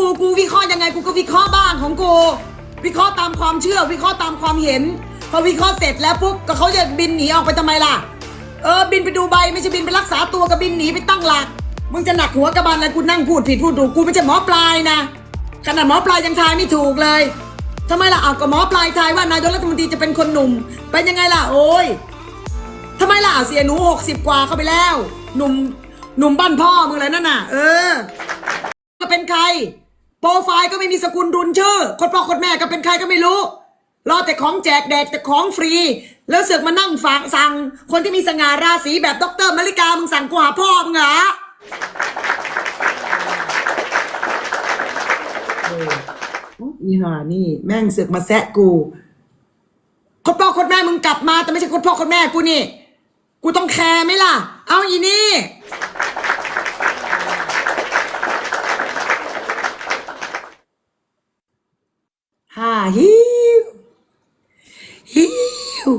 กูกูวิเคราะห์ยังไงกูก็วิเคราะห์บ้างของกูวิเคราะห์ตามความเชื่อ วิเคราะห์ตามความเห็น พอวิเคราะห์เสร็จแล้วปุ๊บก็เขาจะบินหนีออกไปทำไมล่ะ เออบินไปดูใบไม่ใช่บินไปรักษาตัวกับบินหนีไปตั้งหลักมึงจะหนักหัวกระบาลอะไรกูนั่งพูดผิดพูดถูกกูไม่ใช่หมอปลายนะขนาดหมอปลายยังทายไม่ถูกเลยทำไมล่ะเอาก็หมอปลายทายว่านายกรัฐมนตรีจะเป็นคนหนุ่ม เป็นยังไงล่ะโอ้ยทำไมล่ะเสียหนูหกสิบกว่าเข้าไปแล้ว หนุ่มหนุ่มบ้านพ่อมึงอะไรนั่นน่ะ เออก็เป็นใคร โปรไฟล์ก็ไม่มีสกุลรุนชื่อคนพ่อคนแม่ก็เป็นใครก็ไม่รู้ รอแต่ของแจกแดกแต่ของฟรี แล้วเสือกมานั่งฟังสั่ง คนที่มีสง่าราศีแบบดอกเตอรมาริกา มึงสั่งกูหาพ่อมึงเหรอเอออีห่านี่ แม่งเสือกมาแซะกู คนพ่อคนแม่มึงกลับมา แต่ไม่ใช่คนพ่อคนแม่กูนี่ กูต้องแคร์ไหมล่ะ เอาอีนี่ ฮ่าฮิวฮิว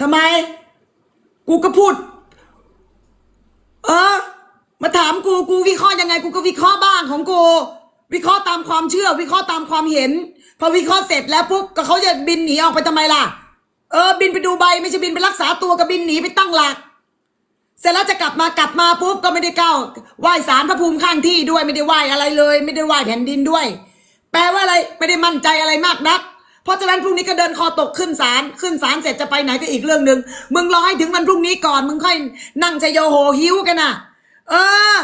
ทำไม กูก็พูด เออ มาถามกูกูวิเคราะห์ยังไง กูก็วิเคราะห์บ้างของกู วิเคราะห์ตามความเชื่อ วิเคราะห์ตามความเห็น พอวิเคราะห์เสร็จแล้วปุ๊บก็เขาจะบินหนีออกไปทำไมล่ะ เออ บินไปดูใบไม่ใช่บินไปรักษาตัวกับบินหนีไปตั้งหลัก เสร็จแล้วจะกลับมากลับมาปุ๊บก็ไม่ได้ก้าวไหว้สารพระภูมิข้างที่ด้วยไม่ได้ไหว้อะไรเลย ไม่ได้ไหว้แผ่นดินด้วย แปลว่าอะไรไม่ได้มั่นใจอะไรมากนัก เพราะฉะนั้นพรุ่งนี้ก็เดินคอตกขึ้นศาลขึ้นศาลเสร็จจะไปไหนก็อีกเรื่องหนึ่งมึงรอให้ถึงวันพรุ่งนี้ก่อน มึงค่อยนั่งชยโยโหหิวกันนะเออ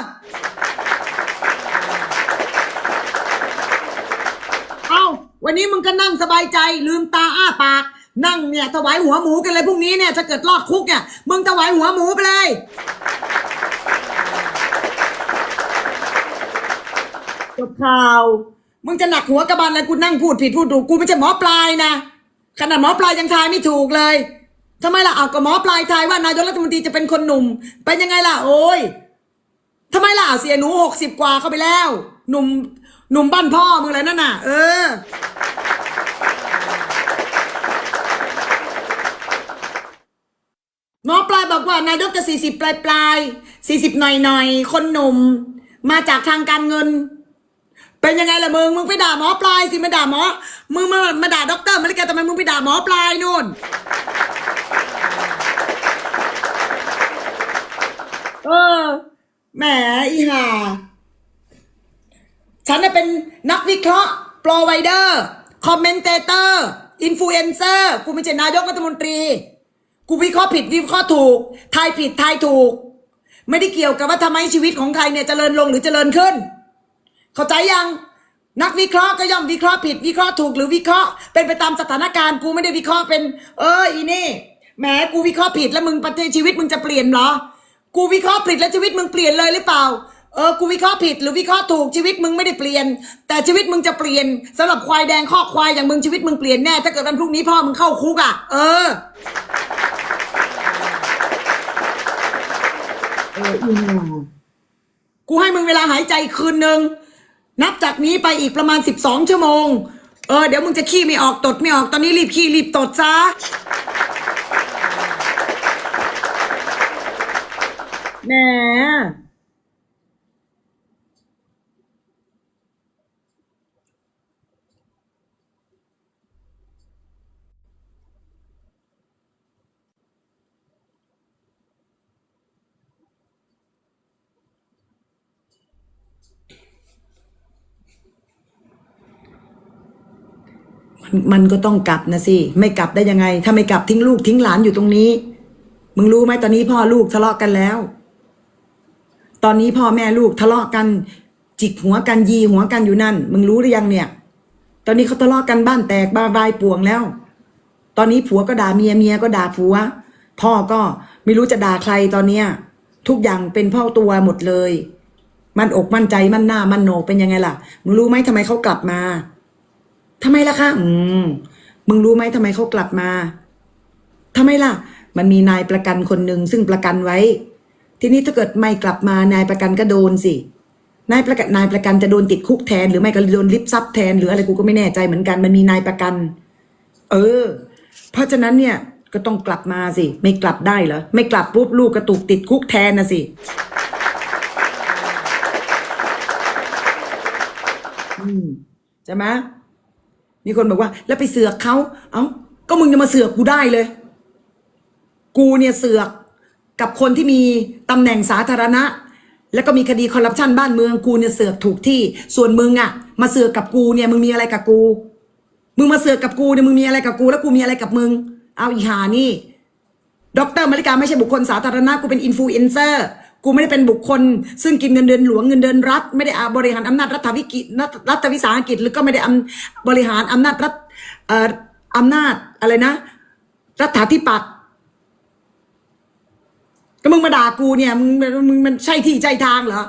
เอาวันนี้มึงก็นั่งสบายใจลืมตาอ้าปาก นั่งเนี่ยถวายหัวหมูกันเลยพรุ่งนี้เนี่ยถ้าเกิดรอดคุกเนี่ยมึงถวายหัวหมูไปเลยจบข่าว มึงจะหนักหัวกระบาลอะไรกูนั่งพูดผิดพูดถูกกูไม่ใช่หมอปลายนะขนาดหมอปลายยังทายไม่ถูกเลยทำไมล่ะเอาก็หมอปลายทายว่านายกรัฐมนตรีจะเป็นคนหนุ่ม เป็นยังไงล่ะ โอ้ยทำไมล่ะเสียหนูหกสิบกว่าเข้าไปแล้ว หนุ่มหนุ่มบ้านพ่อมึงอะไรนั่นน่ะ เออ หมอปลายบอกว่านายกจะสี่สิบปลายปลายสี่สิบหน่อยหน่อยคนหนุ่ม มาจากทางการเงิน เป็นยังไงล่ะมึง มึงไปด่าหมอปลายสิมาด่าหมอ มึงมา มาด่าด็อกเตอร์มาริกาทำไมมึงไปด่าหมอปลายนู่น เออ แหมอีห่า ฉันน่ะเป็นนักวิเคราะห์โปรไวเดอร์ คอมเมนเตเตอร์ อินฟลูเอนเซอร์ กูไม่ใช่นายกรัฐมนตรี กูวิเคราะห์ผิดวิเคราะห์ถูก ทายผิดทายถูก ไม่ได้เกี่ยวกับว่าทำไมชีวิตของใครเนี่ยเจริญลงหรือเจริญขึ้น เข้าใจยัง นักวิเคราะห์ก็ย่อมวิเคราะห์ผิดวิเคราะห์ถูกหรือวิเคราะห์เป็นไปตามสถานการณ์กูไม่ได้วิเคราะห์เป็น เอออีนี่แหมกูวิเคราะห์ผิดแล้วมึงประเทศชีวิตมึงจะเปลี่ยนเหรอ กูวิเคราะห์ผิดแล้วชีวิตมึงเปลี่ยนเลยหรือเปล่าเออ กูวิเคราะห์ผิดหรือวิเคราะห์ถูกชีวิตมึงไม่ได้เปลี่ยน แต่ชีวิตมึงจะเปลี่ยนสำหรับควายแดงข้อควายอย่างมึงชีวิตมึงเปลี่ยนแน่ ถ้าเกิดวันพรุ่งนี้พ่อมึงเข้าคุกอะ เออเอออีห่ากูให้มึงเวลาหายใจคืนหนึ่ง นับจากนี้ไปอีกประมาณสิบสองชั่วโมง เออ เดี๋ยวมึงจะขี้ไม่ออกตดไม่ออกตอนนี้รีบขี้รีบตดซะ แหม มันก็ต้องกลับนะสิ ไม่กลับได้ยังไง ถ้าไม่กลับทิ้งลูกทิ้งหลานอยู่ตรงนี้ มึงรู้ไหมตอนนี้พ่อลูกทะเลาะกันแล้ว ตอนนี้พ่อแม่ลูกทะเลาะกัน จิกหัวกันยีหัวกันอยู่นั่น มึงรู้หรือยังเนี่ย ตอนนี้เขาทะเลาะกันบ้านแตกบ้าบายป่วงแล้ว ตอนนี้ผัวก็ด่าเมียเมียก็ด่าผัว พ่อก็ไม่รู้จะด่าใครตอนเนี้ย ทุกอย่างเป็นพ่อตัวหมดเลย มันอกมั่นใจมั่นหน้ามั่นโหนกเป็นยังไงล่ะ มึงรู้ไหมทำไมเขากลับมา ทำไมล่ะคะอืมมึงรู้ไหมทำไมเขากลับมาทำไมล่ะ มันมีนายประกันคนหนึ่งซึ่งประกันไว้ ทีนี้ถ้าเกิดไม่กลับมานายประกันก็โดนสินายประกันนายประกันจะโดนติดคุกแทน หรือไม่ก็โดนริบทรัพย์แทน หรืออะไรกูก็ไม่แน่ใจเหมือนกันมันมีนายประกัน เออ เพราะฉะนั้นเนี่ยก็ต้องกลับมาสิ ไม่กลับได้เหรอไม่กลับปุ๊บลูกกระตุกติดคุกแทนนะสิอืมใช่ไหม มีคนบอกว่า แล้วไปเสือกเขาเอ้าก็มึงจะมาเสือกกูได้เลย กูเนี่ยเสือกกับคนที่มีตำแหน่งสาธารณะ แล้วก็มีคดีคอร์รัปชันบ้านเมืองกูเนี่ยเสือกถูกที่ ส่วนมึงอะมาเสือกกับกูเนี่ยมึงมีอะไรกับกู มึงมาเสือกกับกูเนี่ยมึงมีอะไรกับกู แล้วกูมีอะไรกับมึง เอาอีหานี่ ดรมาริกาไม่ใช่บุคคลสาธารณะกูเป็นอินฟลูเอนเซอร์ กูไม่ได้เป็นบุคคล ซึ่งกินเงินเดือนหลวงเงินเดือนรัฐ ไม่ได้อาบริหารอำนาจรัฐวิกิรัฐวิสาหกิจหรือก็ไม่ได้อำบริหารอำนาจรัฐเอ่ออำนาจอะไรนะ รัฐาธิปัตย์ก็มึงมาด่ากูเนี่ยมึงมึงมันใช่ที่ใจทางเหรอ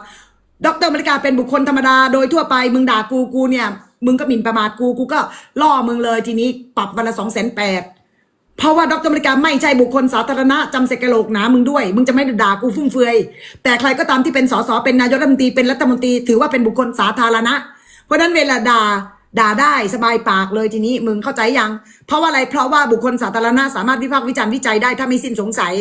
ดรมริกาเป็นบุคคลธรรมดาโดยทั่วไป มึงด่ากูกูเนี่ย มึงก็หมิ่นประมาทกูกูก็ล่อมึงเลยทีนี้ปรับวันละสองแสนแปด เพราะว่าดรมริกาไม่ใช่บุคคลสาธารณะจำเสกกะโหลกหนามึงด้วย มึงจะไม่ด่ากูฟุ่มเฟือย แต่ใครก็ตามที่เป็นสสเป็นนายกรัฐมนตรีเป็นรัฐมนตรีถือว่าเป็นบุคคลสาธารณะ เพราะนั้นเวลาด่าด่าได้สบายปากเลยทีนี้มึงเข้าใจยัง เพราะว่าอะไรเพราะว่าบุคคลสาธารณะสามารถวิพากษ์วิจารณ์วิจัยได้ถ้าไม่สิ้นสงสัย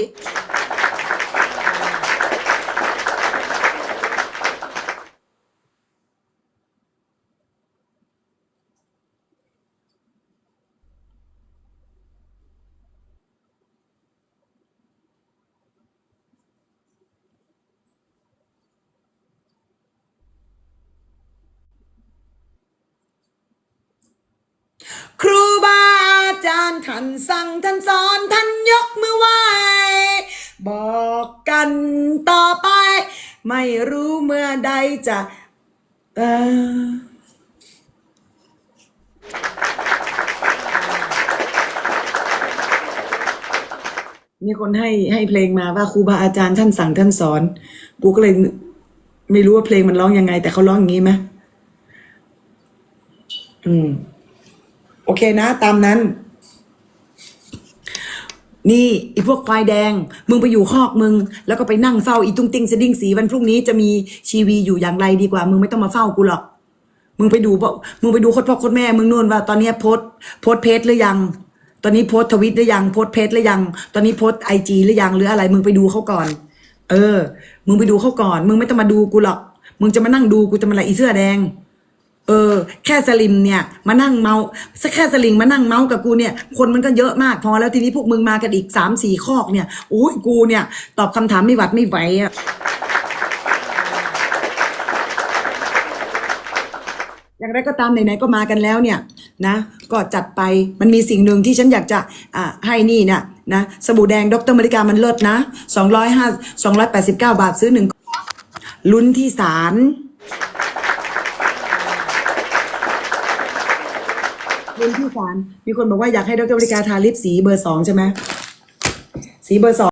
ครูบาอาจารย์ท่านสั่งท่านสอนท่านยกมือไหวบอกกันต่อไป ไม่รู้เมื่อใดจะเออมีคนให้ให้เพลงมาว่าครูบาอาจารย์ท่านสั่งท่านสอน กูก็เลยไม่รู้ว่าเพลงมันร้องยังไง แต่เขาร้องอย่างนี้ไหมอืม โอเคนะ ตามนั้น นี่ไอีพวกควายแดง มึงไปอยู่คอกมึง แล้วก็ไปนั่งเฝ้าอีตุ้งติ้งสดิ้งสีวันพรุ่งนี้จะมีชีวีอยู่อย่างไรดีกว่า มึงไม่ต้องมาเฝ้ากูหรอก มึงไปดูมึงไปดูโคตรพ่อโคตรแม่ มึงนู่นว่าตอนนี้โพสโพสเพจหรือยัง ตอนนี้โพสทวิตหรือยังโพสเพจหรือยัง ตอนนี้โพสไอจีหรือยังหรืออะไร มึงไปดูเขาก่อน เออ มึงไปดูเขาก่อน มึงไม่ต้องมาดูกูหรอก มึงจะมานั่งดูกูจะมาอะไรอีเสื้อแดง เออ แค่สลิมเนี่ย มานั่งเมาสักแค่สลิงมานั่งเมากับกูเนี่ย คนมันก็เยอะมากพอแล้วทีนี้พวกมึงมากันอีกสามสี่คอกเนี่ยโอ้ยกูเนี่ย ตอบคำถามไม่หวัดไม่ไหวอะอย่างไรก็ตามไหนๆก็มากันแล้วเนี่ยนะ ก็จัดไปมันมีสิ่งหนึ่งที่ฉันอยากจะอ่าให้นี่เนี่ยนะสบู่แดงดรมริกามันเลิศนะสองร้อยห้าสองร้อยแปดสิบเก้าบาทซื้อหนึ่งลุ้นที่ศาล เรียนที่ฟานมีคนบอกว่าอยากให้ดรบริการทาลิปสีเบอร์สองใช่ไหมสีเบอร์สอง